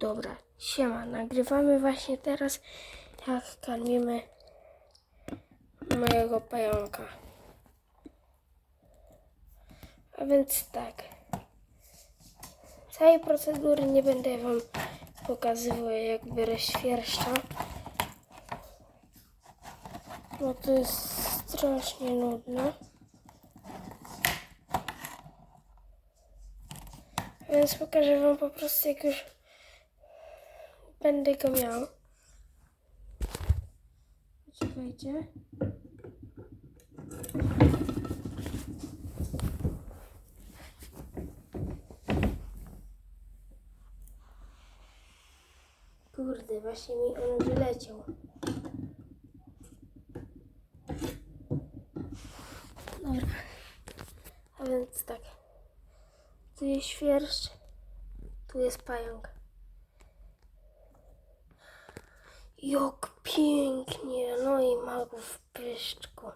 Dobra, siema, nagrywamy właśnie teraz, jak karmimy mojego pająka. A więc tak, całej procedury nie będę wam pokazywał, jak biorę świerszcza, bo to jest strasznie nudne. Więc pokażę wam po prostu, jak już będę go miał. Poczekajcie. Kurde, właśnie mi on wyleciał. Dobra. A więc tak. Tu jest świerszcz, tu jest pająk. Jak pięknie, no i ma go w pyszczku.